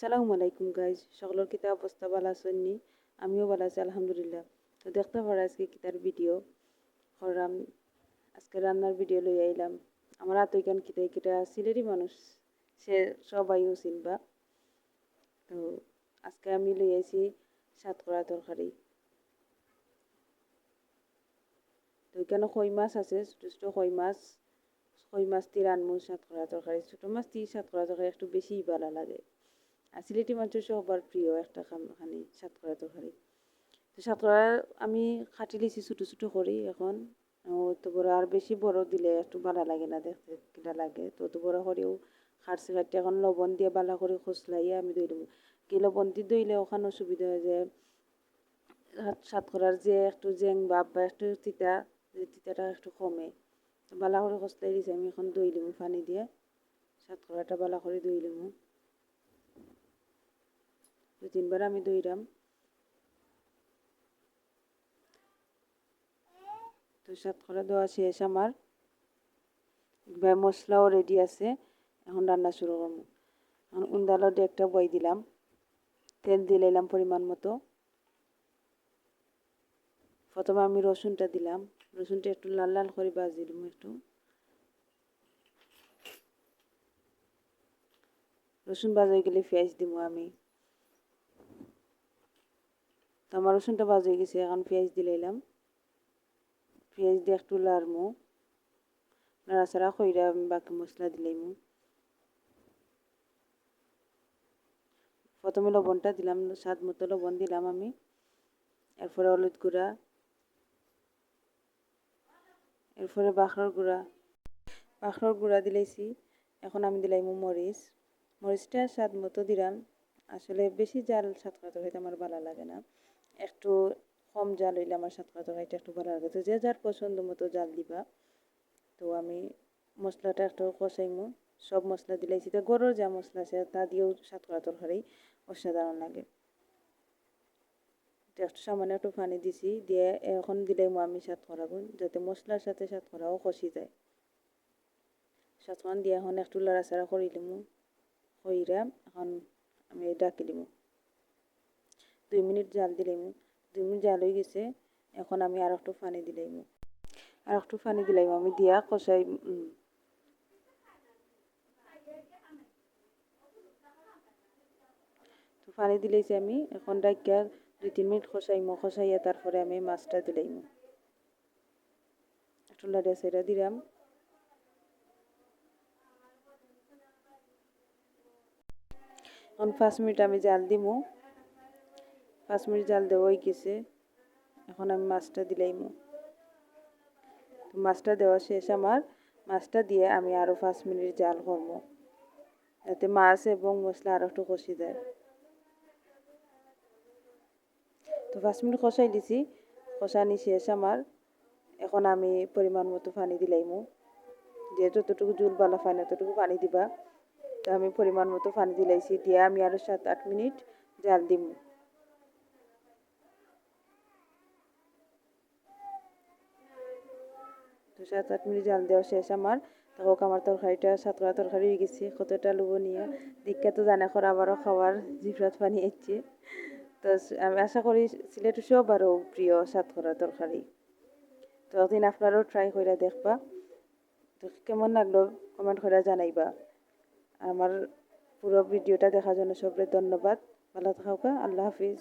আসসালামু আলাইকুম গাইজ সকলের কিতা অবস্থা ভালো আছেননি আমিও ভালো আছি, আলহামদুলিল্লাহ। তো দেখতে পারা আজকে কিতার ভিডিও করলাম আজকে রান্নার ভিডিও লই আইলাম। আমার আতইকান কিতা কিতা সিলেরি মানুষ, সে সবাইও চিনবা। তো আজকে আমি লই আইছি সাতকরা তরকারি। তো এখানে কই মাছ আছে? ছোটো ছোটো কই মাছ। কই মাছ দিয়ে রানমু সাতকরা তরকারি। ছোটো মাছ দিয়ে সাতকরা তরকারি একটু বেশি ভালো লাগে। আর সিলেটি মানুষের সবার প্রিয়, একটা খানি সাতকরা তরকারি। তো সাতকরা আমি খাটি লিছি ছোটো ছোটো করি এখন। তো বড়, আর বেশি বড় দিলে একটু ভালো লাগে না দেখতে কিনা লাগে। তো তো বড় করেও খাটছে খাটতে এখন লবণ দিয়ে বালা করে খসলাইয়ে আমি দই দেবো। কি লবণ দিয়ে দইলে ওখানে সুবিধা হয় যে সাতকরার যে একটু জেং বাপ বা একটু তিতা তিতাটা একটু কমে। বালা করে খসলাই দিছি, আমি এখন দই লিমু পানি দিয়ে। সাতকরাটা বালা করে দই লিমু দু তিনবার আমি দইরাম তো সাতকরা দেওয়া শেষ আমার। মশলাও রেডি আছে, এখন রান্না শুরু করব। এখন উন্দালো একটা বই দিলাম। তেল দিয়ে এলাম পরিমাণ মতো। প্রথমে আমি রসুনটা দিলাম। রসুনটা একটু লাল লাল করে বাজি দিলাম একটু। রসুন বাজা গেলে পেঁয়াজ দিব আমি। তো আমার রসুনটা বাজ হয়ে গেছে, এখন পেঁয়াজ দিলাইলাম পেঁয়াজ দিয়ে একটু লাড়মু। নাড়াচাড়া খইরা বাকি মশলা দিলাইমু প্রথমে লবণটা দিলাম, স্বাদ মতো লবণ দিলাম আমি। এরপরে হলুদ গুঁড়া। এরপরে বাখরার গুঁড়া। বাখরার গুঁড়া দিলাইছি এখন আমি দিলাইমু মরিচ। মরিচটা স্বাদ মতো দিলাম। আসলে বেশি জাল স্বাদ করা তরকারিতে আমার ভালো লাগে না। একটু কম জাল হইলে আমার করা তরকারিটা একটু ভালো লাগে তো যে যার পছন্দ মতো জাল দিবা, তো আমি মশলাটা একটু কষাইমু। সব মশলা দিলাইছি। তো গরুর যা মশলা আছে, তা দিয়েও স্বাদ করা তরকারি অসাধারণ লাগে। একটু সামান্য একটু পানি দিছি, দিয়ে এখন দিলাইমু আমি স্বাদ করাগুন যাতে মশলার সাথে স্বাদ করাও কষি যায়। সাতখান দিয়ে এখন একটু লড়াচাড়া করে লিমু কইরা এখন আমি ডাকি লিমু দুই মিনিট জাল দিলাইমু দুই মিনিট জাল হয়ে গেছে, এখন আমি আর একটু পানি দিলাইমু আর একটু পানি দিলাইমু আমি দিয়া কষাই তো পানি দিলাইছি আমি, এখন ডাকিয়া দুই, তিন মিনিট খসাইমু খসাইয়া তারপরে আমি মাছটা দিলাইমু একটু লাড়িয়া সাইডা দিলাম। এখন পাঁচ মিনিট আমি জাল দিমু। পাঁচ মিনিট জাল দেওয়াই গেছে। এখন আমি মাছটা দিলাইমু। তো মাছটা দেওয়া শেষ। আমার মাছটা দিয়ে আমি আরও পাঁচ মিনিট জাল করব যাতে মাছ এবং মশলা আরও একটু কষি দেয় তো পাঁচ মিনিট কষাই দিছি কষানি শেষ আমার। এখন আমি পরিমাণ মতো পানি দিলাইমু। দিয়ে যতটুকু জুল বালা পানি, ততটুকু পানি দিবা। তো আমি পরিমাণ মতো পানি দিলাইছি। দিয়ে আমি আরও সাত আট মিনিট জাল দিম। তো সাত আট মিনিট জাল দেওয়া শেষ আমার তখন আমার তরকারিটা সাতরা তরকারি হয়ে গেছে কতটা লোভনীয় দীক্ষা তো জানা করে আবারও খাওয়ার জিফরাত পানি এসছে তো আমি আশা করি সিলেটের সবারও প্রিয় সাতকরা তরকারি তো একদিন আপনারাও ট্রাই করে দেখবা। তো কেমন লাগল কমেন্ট করে জানাইবা। আমার পুরো ভিডিওটা দেখার জন্য সবরে ধন্যবাদ। ভালো থাকা আল্লাহ হাফিজ।